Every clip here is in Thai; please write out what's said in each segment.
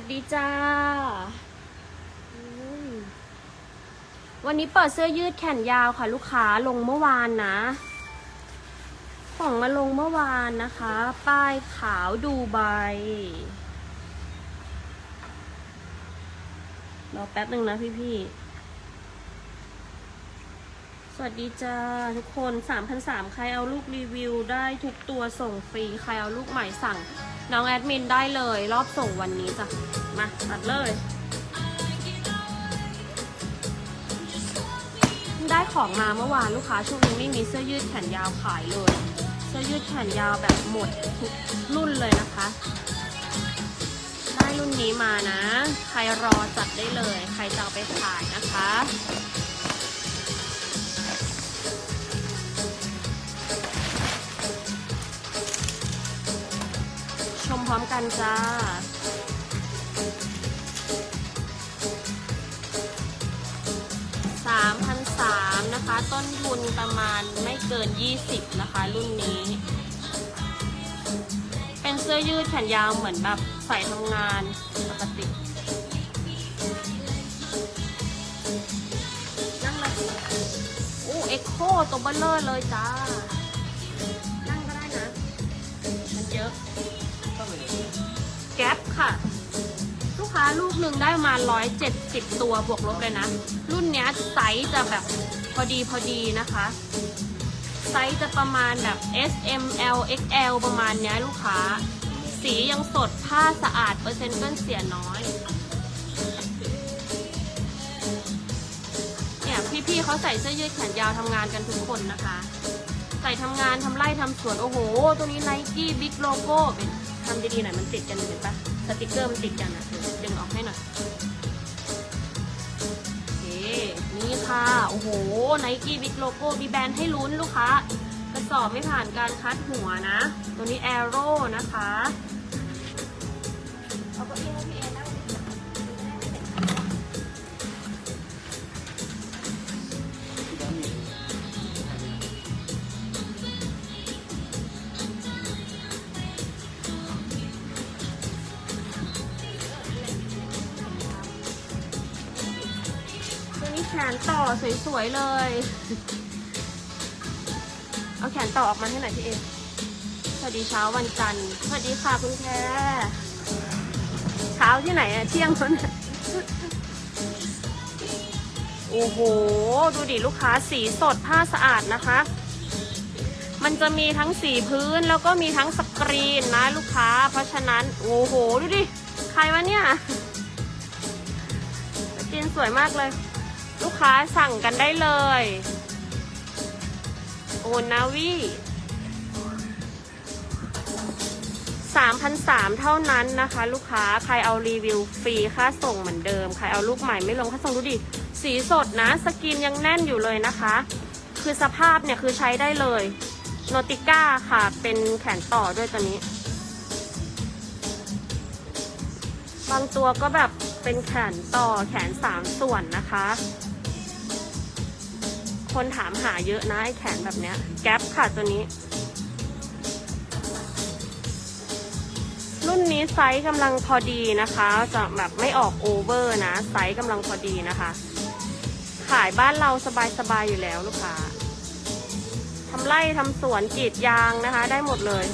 สดีจ้า วันนี้เปิดเสื้อยืดแขนยาวค่ะ ลูกค้าลงเมื่อวานนะ ของมาลงเมื่อวานนะคะ ป้ายขาวดูใบรอแป๊บหนึ่งนะพี่ๆสวัสดีจ้าทุกคน3,003ใครเอาลูกรีวิวได้ทุกตัวส่งฟรี ใครเอาลูกใหม่สั่ง น้องแอดมินได้เลย รอบส่งวันนี้จ้ะ มาตัดเลย ได้ของมาเมื่อวานลูกค้าช่วงนี้ไม่มีเสื้อยืดแขนยาวขายเลยเสื้อยืดแขนยาวแบบหมดทุกรุ่นเลยนะคะ ได้รุ่นนี้มานะ ใครรอจัดได้เลย ใครจะเอาไปขายนะคะ ร้อมกันจ้า สามพันสามนะคะ ต้นทุนประมาณไม่เกิน20นะคะ รุ่นนี้ เป็นเสื้อยืดแขนยาวเหมือนแบบใส่ทำงานปกตินั่งเลยโอ้เอ็กโคตัวเบลเลอร์เลยจ้า ค่ะ ลูกค้าลูกหนึ่งได้ประมาณ170 ตัวบวกลบเลยนะ รุ่นเนี้ยไซส์จะแบบพอดีพอดีนะคะ ไซส์จะประมาณแบบ S M L X L ประมาณเนี้ยลูกค้า สียังสดผ้าสะอาดเปอร์เซ็นต์เปื้อนเสียน้อยเนี่ยพี่ๆเขาใส่เสื้อยืดแขนยาวทำงานกันทุกคนนะคะ ใส่ทำงานทำไร่ทำสวน โอ้โห ตัวนี้ไนกี้บิ๊กโลโก้เป็นทำดีๆหน่อยมันติดกันเห็นปะ สติกเกอร์มันติดกัน่ะเดี๋ยวดึงออกให้หน่อยโอเคนี่ค่ะ โอ้โหไนกี้บิ๊กโลโก้มีแบรนด์ให้ลุ้นลูกค้ากระสอบไม่ผ่านการคัดหัวนะ ตัวนี้แอโร่นะคะ เอาเก้าอี้ให้พี่เอ นี้แขนต่อสวยๆเลย เอาแขนต่อออกมาให้หน่อยพี่เอสวัสดีเช้าวันจันทร์สวัสดีค่ะคุณแค่เช้าที่ไหนอะเที่ยงคนยโอ้โห ดูดิลูกค้าสีสดผ้าสะอาดนะคะ มันจะมีทั้งสีพื้นแล้วก็มีทั้งสกรีนนะลูกค้า เพราะฉะนั้น โอ้โห ดูดิ ใครวะเนี่ยจีนสวยมากเลย ลูกค้าสั่งกันได้เลย โอนาวี3,003เท่านั้นนะคะ ลูกค้าใครเอารีวิวฟรีค่าส่งเหมือนเดิม ใครเอาลูกใหม่ไม่ลงค่าส่งดูดิ สีสดนะ สกินยังแน่นอยู่เลยนะคะ คือสภาพเนี่ยคือใช้ได้เลยโนติก้าค่ะเป็นแขนต่อด้วยตัวนี้ บางตัวก็แบบเป็นแขนต่อแขนสามส่วนนะคะ คนถามหาเยอะนะไอ้แขนแบบเนี้ย แก๊ปค่ะตัวนี้ รุ่นนี้ไซส์กำลังพอดีนะคะ จะแบบไม่ออกโอเวอร์นะ ไซส์กำลังพอดีนะคะ ขายบ้านเราสบายๆอยู่แล้วลูกค้าทำไร่ทำสวนกรีดยางนะคะ ได้หมดเลย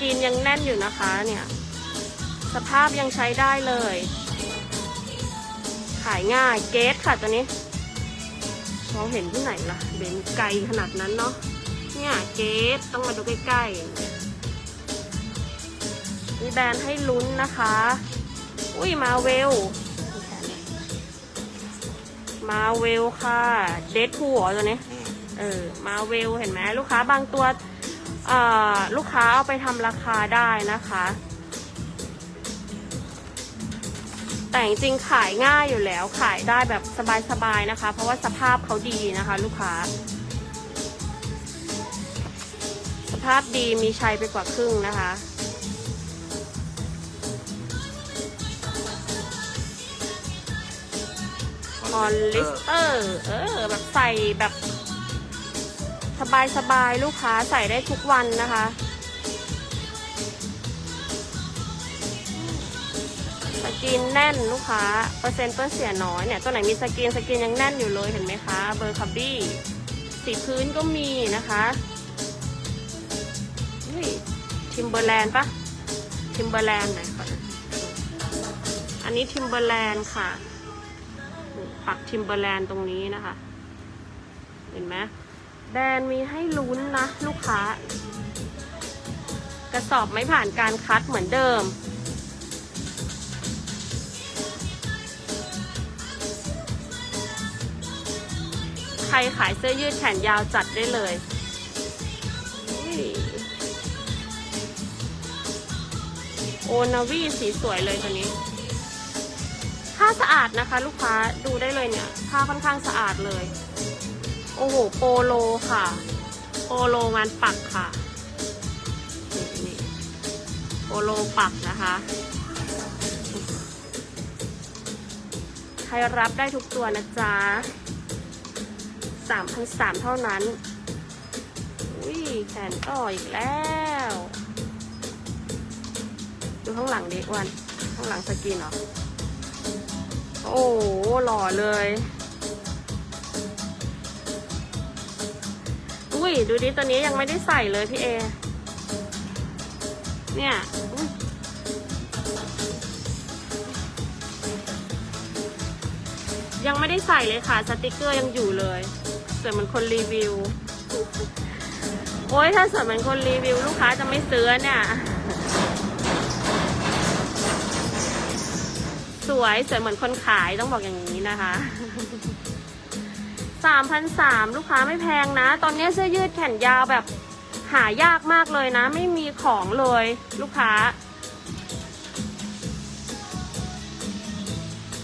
กรีนยังแน่นอยู่นะคะเนี่ย สภาพยังใช้ได้เลย ขายง่ายเกสค่ะตัวนี้มองเห็นที่ไหนล่ะเบนไกลขนาดนั้นเนาะเนี่ยเกสต้องมาดูใกล้ๆมีแบรนด์ให้ลุ้นนะคะ อุ้ยมาเวลมาเวลค่ะ เดททัวตัวนี้ เออ มาเวลเห็นไหมลูกค้าบางตัว ลูกค้าเอาไปทำราคาได้นะคะ แต่จริงๆขายง่ายอยู่แล้วขายได้แบบสบายๆนะคะ เพราะว่าสภาพเขาดีนะคะ ลูกค้า สภาพดีมีชัยไปกว่าครึ่งนะคะขออลลิสเตอร์ เออ แบบใส่แบบ สบายสบายๆ ลูกค้าใส่ได้ทุกวันนะคะ สกรีนแน่นลูกค้า เปอร์เซ็นต์เปอร์เสียน้อยเนี่ย ตัวไหนมีสกรีนสกรีนยังแน่นอยู่เลยเห็นไหมคะ เบอร์คับบี้ สีพื้นก็มีนะคะทิมเบอร์แลนด์ปะทิมเบอร์แลนด์ไหนก่อนอันนี้ทิมเบอร์แลนด์ค่ะ ปักทิมเบอร์แลนด์ตรงนี้นะคะ เห็นไหม แบรนมีให้ลุ้นนะลูกค้า กระสอบไม่ผ่านการคัดเหมือนเดิม ใครขายเสื้อยืดแขนยาวจัดได้เลยอุ้ยโอนาวีสีสวยเลยตัวนี้ ผ้าสะอาดนะคะ ลูกค้าดูได้เลยเนี่ย ผ้าค่อนข้างสะอาดเลย โอ้โห โปโลค่ะ โปโลงานปักค่ะ นี่นี่โปโลปักนะคะ ใครรับได้ทุกตัวนะจ๊ะสามพันสามเท่านั้น อุ้ยแขนต่ออีกแล้ว ดูข้างหลังดิวัน ข้างหลังสกินเหรอ โอ้หล่อเลย ยดูดิตัวนี้ยังไม่ได้ใส่เลยพี่เอ เนี่ยยยังไม่ได้ใส่เลยค่ะ สติกเกอร์ยังอยู่เลยสวยเหมือนคนรีวิว โอ้ยถ้าสวยเหมือนคนรีวิว ลูกค้าจะไม่ซื้อเนี่ย สวยสวยเหมือนคนขายต้องบอกอย่างนี้นะคะ สามพันสามลูกค้าไม่แพงนะ ตอนนี้เสื้อยืดแขนยาวแบบหายากมากเลยนะ ไม่มีของเลยลูกค้า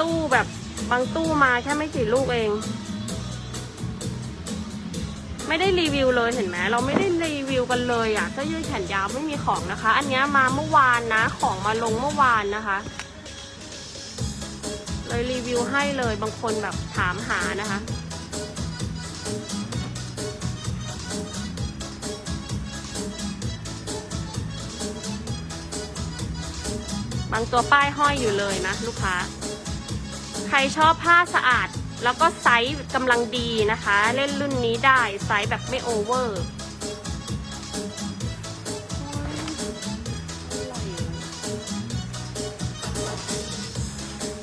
ตู้แบบบางตู้มาแค่ไม่กี่ลูกเอง ไม่ได้รีวิวเลยเห็นไหมเราไม่ได้รีวิวกันเลยอะ่ะเสื้อยืดแขนยาวไม่มีของนะคะ อันนี้มาเมื่อวานนะ ของมาลงเมื่อวานนะคะ เลยรีวิวให้เลยบางคนแบบถามหานะคะ บางตัวป้ายห้อยอยู่เลยนะลูกค้า ใครชอบผ้าสะอาด แล้วก็ไซส์กำลังดีนะคะ เล่นรุ่นนี้ได้ไซส์แบบไม่โอเวอร์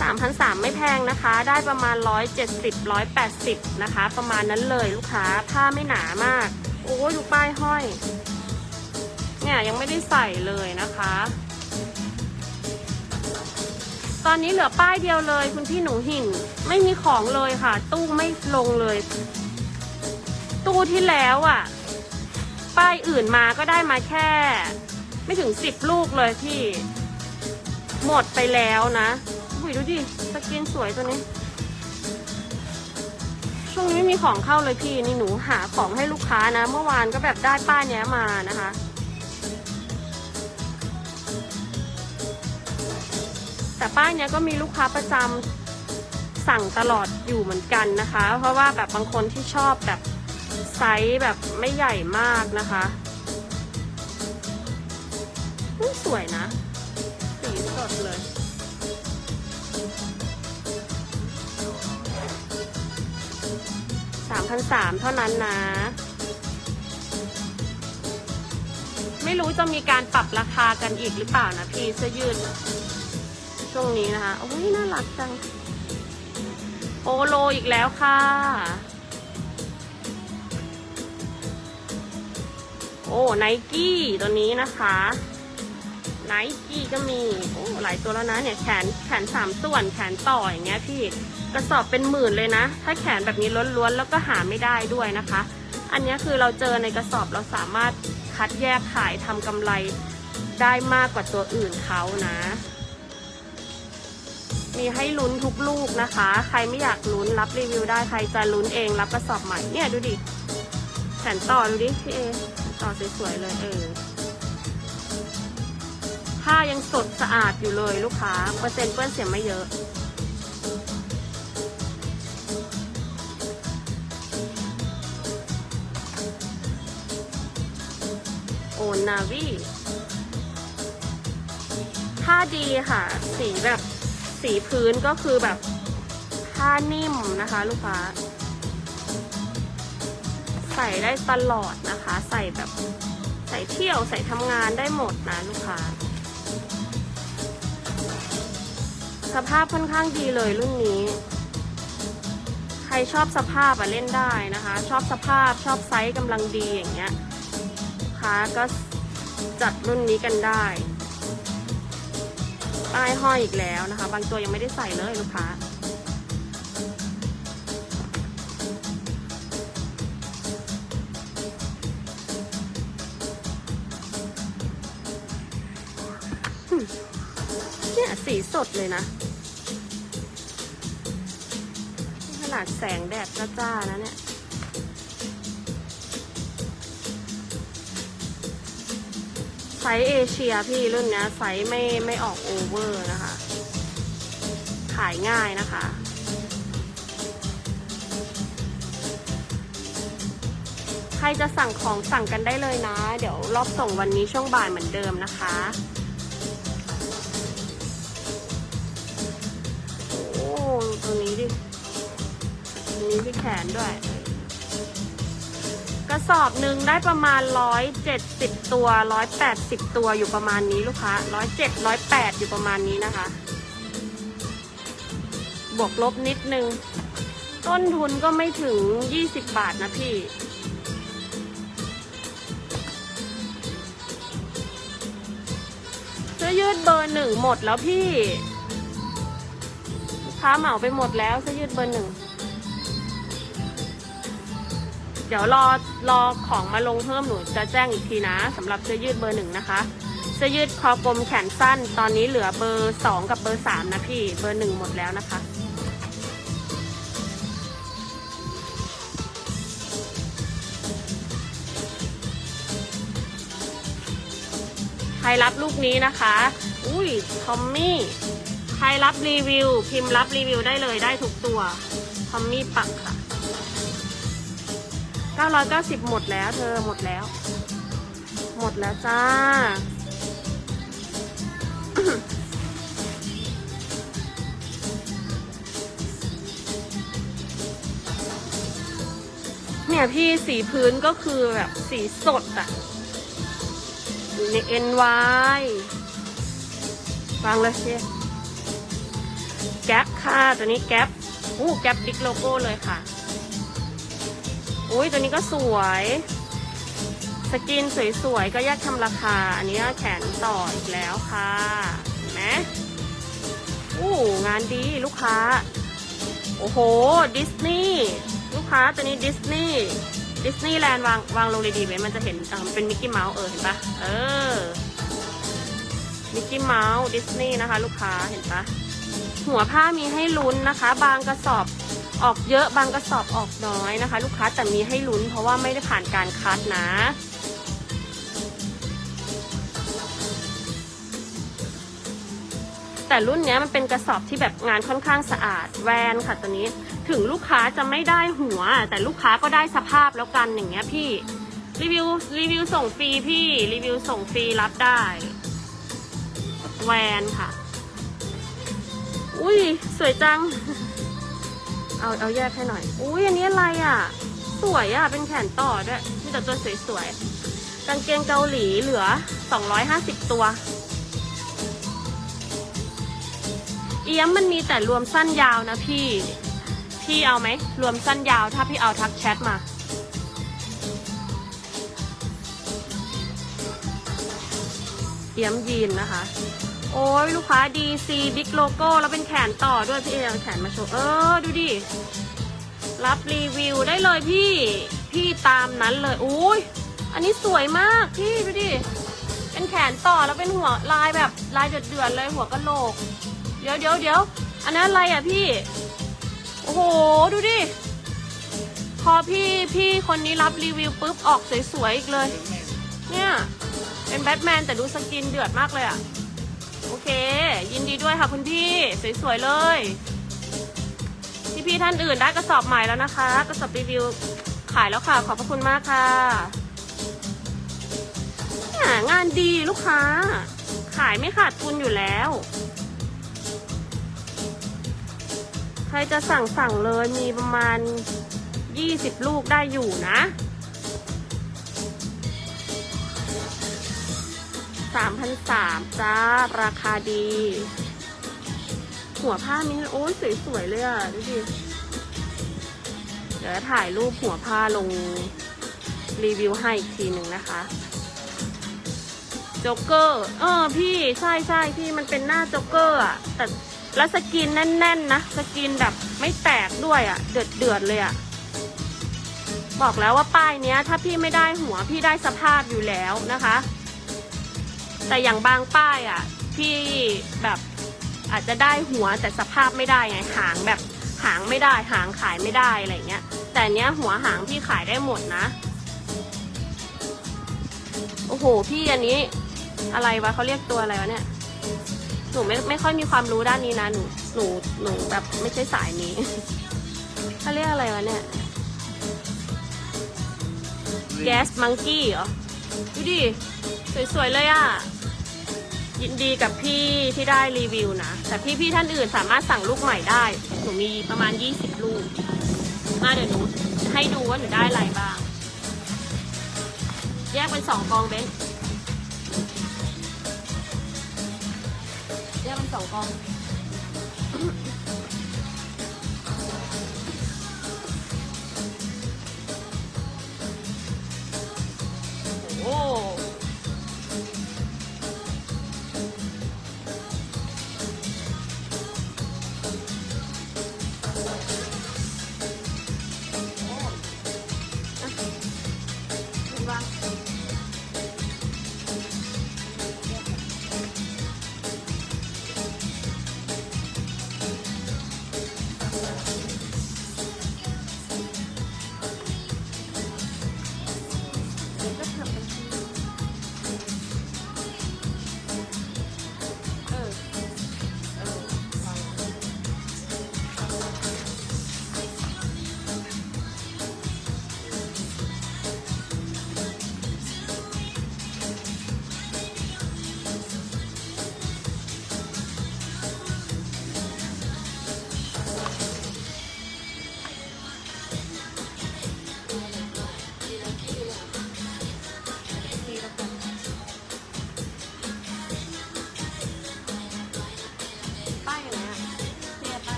สามพันสามไม่แพงนะคะ ได้ประมาณร้อยเจ็ดสิบร้อยแปดสิบนะคะ ประมาณนั้นเลยลูกค้าผ้าไม่หนามาก โอ้ยดูป้ายห้อย เนี่ยยังไม่ได้ใส่เลยนะคะ ตอนนี้เหลือป้ายเดียวเลย คุณพี่หนูหินไม่มีของเลยค่ะ ตู้ไม่ลงเลย ตู้ที่แล้วอะ่ะ ป้ายอื่นมาก็ได้มาแค่ ไม่ถึงสิบลูกเลยพี่ หมดไปแล้วนะอุ้ยดูดิสกินสวยตัวนี้ ช่วงนี้ไม่มีของเข้าเลยพี่นี่หนูหาของให้ลูกค้านะ เมื่อวานก็แบบได้ป้ายเนี้ยมานะคะ แต่ป้ายเนี้ยก็มีลูกค้าประจำสั่งตลอดอยู่เหมือนกันนะคะ เพราะว่าแบบบางคนที่ชอบแบบไซส์แบบไม่ใหญ่มากนะคะอุ๊ยสวยนะ สีสดเลย สามพันสามเท่านั้นนะ ไม่รู้จะมีการปรับราคากันอีกหรือเปล่านะพี่เสื้อยืด ช่วงนี้นะคะโอ้ยน่ารักจัง โอโลอีกแล้วค่ะ โอ้ไนกี้ตัวนี้นะคะไนกี้ก็มี โอ้หลายตัวแล้วนะเนี่ยแขนแขนสามส่วนแขนต่ออย่างเงี้ยพี่กระสอบเป็นหมื่นเลยนะ ถ้าแขนแบบนี้ล้วนๆแล้วก็หาไม่ได้ด้วยนะคะ อันนี้คือเราเจอในกระสอบเราสามารถคัดแยกขายทำกำไรได้มากกว่าตัวอื่นเขานะ มีให้ลุ้นทุกลูกนะคะ ใครไม่อยากลุ้นรับรีวิวได้ใครจะลุ้นเองรับกระสอบใหม่เนี่ยดูดิแขนต่อดูดิพี่เอต่อสวยๆเลยเออผ้ายังสดสะอาดอยู่เลยลูกค้า เปอร์เซ็นต์เปื้อนเสียไม่เยอะ โอนาวีผ้าดีค่ะ สีแบบ สีพื้นก็คือแบบผ้านิ่มนะคะ ลูกค้า ใส่ได้ตลอดนะคะ ใส่แบบใส่เที่ยวใส่ทำงานได้หมดนะลูกค้า สภาพค่อนข้างดีเลยรุ่นนี้ ใครชอบสภาพอะเล่นได้นะคะ ชอบสภาพชอบไซส์กำลังดีอย่างเงี้ยค้าก็จัดรุ่นนี้กันได้ ป้ายห้อยอีกแล้วนะคะ บางตัวยังไม่ได้ใส่เลยลูกค้า เนี่ยสีสดเลยนะขนาดแสงแดดจ้าๆนะเนี่ย ไซส์เอเชียพี่รุ่นนี้ไซส์ไม่ไม่ออกโอเวอร์นะคะ ขายง่ายนะคะ ใครจะสั่งของสั่งกันได้เลยนะ เดี๋ยวรอบส่งวันนี้ช่วงบ่ายเหมือนเดิมนะคะโอ้ตรงนี้ดิตรงนี้ที่แขนด้วย ระสอบหนึ่งได้ประมาณ 170 ตัว 180 ตัวอยู่ประมาณนี้ลูกค้า 107 108 อยู่ประมาณนี้นะคะ บวกลบนิดนึง ต้นทุนก็ไม่ถึง 20 บาทนะพี่ เสื้อยืดเบอร์หนึ่งหมดแล้วพี่ลูกค้าเหมาไปหมดแล้วเสื้อยืดเบอร์หนึ่ง เดี๋ยวรอรอของมาลงเพิ่มหนูจะแจ้งอีกทีนะสำหรับเสื้อยืดเบอร์หนึ่งนะคะเสื้อยืดคอกลมแขนสั้น ตอนนี้เหลือเบอร์สองกับเบอร์สามนะพี่เบอร์หนึ่งหมดแล้วนะคะใครรับลูกนี้นะคะ อุ้ยทอมมี่ ใครรับรีวิว พิมพ์รับรีวิวได้เลยได้ทุกตัว ทอมมี่ปักค่ะ 990 หมดแล้วเธอหมดแล้ว หมดแล้วจ้า เนี่ยพี่สีพื้นก็คือแบบสีสดอะอยู่ใน NY วางเลยเชียแก๊ปค่ะ ตัวนี้แก๊ปอู้แก๊ปบิ๊กโลโก้เลยค่ะ อุ้ยตัวนี้ก็สวย สกินสวยๆ ก็แยกทำราคา อันนี้แขนต่ออีกแล้วค่ะนไหมอู้งานดีลูกค้า โอ้โห ดิสนีย์ลูกค้าตัวนี้ดิสนีย์ดิสนีย์แลนด์วางวางลงเลยดีไหมมันจะเห็นเป็นมิกกี้เมาส์เออเห็นปะเออมิกกี้เมาส์ดิสนีย์นะคะ ลูกค้าเห็นปะหัวผ้ามีให้ลุ้นนะคะ บางกระสอบ ออกเยอะบางกระสอบออกน้อยนะคะ ลูกค้าแต่มีให้ลุ้นเพราะว่าไม่ได้ผ่านการคัดนะแต่รุ่นเนี้ยมันเป็นกระสอบที่แบบงานค่อนข้างสะอาดแวนค่ะตัวนี้ ถึงลูกค้าจะไม่ได้หัว แต่ลูกค้าก็ได้สภาพแล้วกันอย่างเงี้ยพี่รีวิวรีวิวส่งฟรีพี่รีวิวส่งฟรีรับได้แวนค่ะ อุ้ยสวยจัง เอาเอาแยกให้หน่อย อุ้ยอันนี้อะไรอะ สวยอะ เป็นแขนต่อด้วยมีแต่ตัวสวยๆ กางเกงเกาหลีเหลือ 250 ตัว เอี้ยมมันมีแต่รวมสั้นยาวนะพี่ พี่เอาไหม รวมสั้นยาวถ้าพี่เอาทักแชทมาเอี้ยมยีนนะคะ โอ้ยลูกค้า DC บิ๊กโลโก้แล้วเป็นแขนต่อด้วยพี่เอเอาแขนมาโชว์ เออ ดูดิ รับรีวิวได้เลยพี่ พี่ตามนั้นเลยอุ้ยอันนี้สวยมากพี่ดูดิ เป็นแขนต่อแล้วเป็นหัวลายแบบลายเดือดๆเลยหัวกะโหลก เดี๋ยวเดี๋ยวเดี๋ยวอันนั้นอะไรอะพี่ โอ้โห ดูดิ พอพี่พี่คนนี้รับรีวิวปุ๊บออกสวยๆอีกเลย เนี่ย เป็นแบทแมนแต่ดูสกินเดือดมากเลยอะ โอเค ยินดีด้วยค่ะคุณพี่ สวยๆเลย พี่พี่ๆท่านอื่นได้กระสอบใหม่แล้วนะคะ กระสอบรีวิวขายแล้วค่ะ ขอบพระคุณมากค่ะงานดีลูกค้า ขายไม่ขาดทุนอยู่แล้ว ใครจะสั่งสั่งเลยมีประมาณ 20 ลูกได้อยู่นะ 3,300จ้า ราคาดี หัวผ้ามินโอ้ยสวยๆเลยอะ ดูดิ เดี๋ยวถ่ายรูปหัวผ้าลงรีวิวให้อีกทีหนึ่งนะคะจ๊กเกอร์ เออ พี่ใช่ใช่พี่มันเป็นหน้าจ๊กเกอร์อะ แต่แล้วสกินแน่นๆนะ สกินแบบไม่แตกด้วยอะ เดือดเดือดๆเลยอะ บอกแล้วว่าป้ายเนี้ย ถ้าพี่ไม่ได้หัวพี่ได้สภาพอยู่แล้วนะคะ แต่อย่างบางป้ายอะพี่แบบอาจจะได้หัวแต่สภาพไม่ได้ไงหางแบบหางไม่ได้หางขายไม่ได้อะไรเงี้ย แต่เนี้ยหัวหางพี่ขายได้หมดนะ โอ้โห พี่อันนี้ อะไรวะเขาเรียกตัวอะไรวะเนี่ยหนูไม่ไม่ค่อยมีความรู้ด้านนี้นะหนูหนูหนูแบบไม่ใช่สายนี้เขาเรียกอะไรวะเนี่ยแก๊สมังกี้เหรอ ดูดิ สวยๆเลยอะ ยินดีกับพี่ที่ได้รีวิวนะ แต่พี่พี่ท่านอื่นสามารถสั่งลูกใหม่ได้ หนูมีประมาณ 20 ลูก มาเดี๋ยวหนูให้ดูว่าหนูได้อะไรบ้าง แยกเป็นสองกองเบนแยกเป็นสองกอง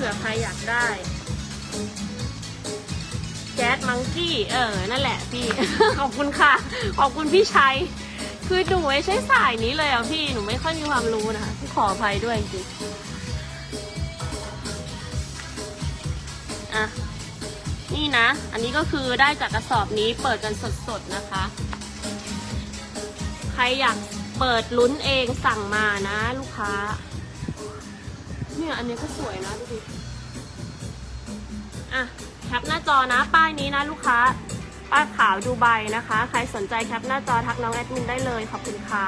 ผื่อใครอยากได้ แจ๊ดมังกี้ เออ นั่นแหละพี่ ขอบคุณค่ะ ขอบคุณพี่ชัย คือหนูไม่ใช่สายนี้เลยอะพี่ หนูไม่ค่อยมีความรู้นะคะขออภัยด้วยจริงอะ นี่นะ อันนี้ก็คือได้จากกระสอบนี้เปิดกันสดๆนะคะ ใครอยากเปิดลุ้นเองสั่งมานะ ลูกค้า เนี่ยอันนี้ก็สวยนะดูดิอะแคปหน้าจอนะ ป้ายนี้นะลูกค้า ป้ายขาวดูใบนะคะ ใครสนใจแคปหน้าจอทักน้องแอดมินได้เลยขอบคุณค่ะ